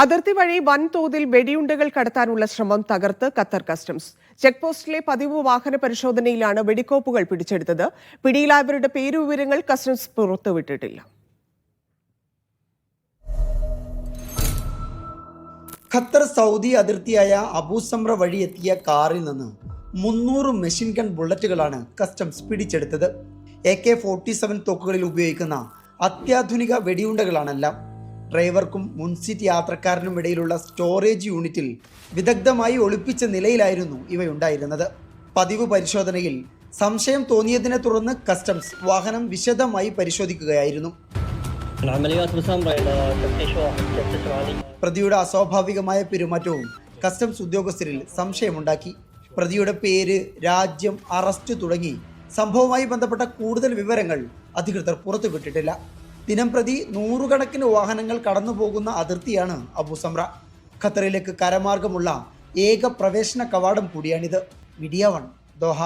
അതിർത്തി വഴി വൻതോതിൽ വെടിയുണ്ടകൾ കടത്താനുള്ള ശ്രമം തകർത്ത് ഖത്തർ കസ്റ്റംസ്. ചെക്ക് പോസ്റ്റിലെ പതിവ് വാഹന പരിശോധനയിലാണ് വെടിക്കോപ്പുകൾ പിടിച്ചെടുത്തത്. പിടിയിലായവരുടെ പേരുവിവരങ്ങൾ കസ്റ്റംസ് പുറത്തുവിട്ടിട്ടില്ല. ഖത്തർ സൗദി അതിർത്തിയായ അബൂസമ്ര വഴി എത്തിയ കാറിൽ നിന്ന് മുന്നൂറ് മെഷീൻ ഗൺ ബുള്ളറ്റുകളാണ് കസ്റ്റംസ് പിടിച്ചെടുത്തത്. എ കെ ഫോർട്ടി സെവൻ തോക്കുകളിൽ ഉപയോഗിക്കുന്ന അത്യാധുനിക വെടിയുണ്ടകളാണെല്ലാം ഡ്രൈവർക്കും മുൻസീറ്റ് യാത്രക്കാരനും ഇടയിലുള്ള സ്റ്റോറേജ് യൂണിറ്റിൽ വിദഗ്ധമായി ഒളിപ്പിച്ച നിലയിലായിരുന്നു ഇവയുണ്ടായിരുന്നത്. പതിവ് പരിശോധനയിൽ സംശയം തോന്നിയതിനെ തുടർന്ന് കസ്റ്റംസ് വാഹനം വിശദമായി പരിശോധിക്കുകയായിരുന്നു. പ്രതിയുടെ അസ്വാഭാവികമായ പെരുമാറ്റവും കസ്റ്റംസ് ഉദ്യോഗസ്ഥരിൽ സംശയമുണ്ടാക്കി. പ്രതിയുടെ പേര് രാജ്യം അറസ്റ്റ് തുടങ്ങി. സംഭവവുമായി ബന്ധപ്പെട്ട കൂടുതൽ വിവരങ്ങൾ അധികൃതർ പുറത്തുവിട്ടിട്ടില്ല. ദിനം പ്രതി നൂറുകണക്കിന് വാഹനങ്ങൾ കടന്നു പോകുന്ന അതിർത്തിയാണ് അബുസമ്ര ഖത്തറിലേക്ക് കരമാർഗമുള്ള ഏക പ്രവേശന കവാടം കൂടിയാണിത്. Media one Doha.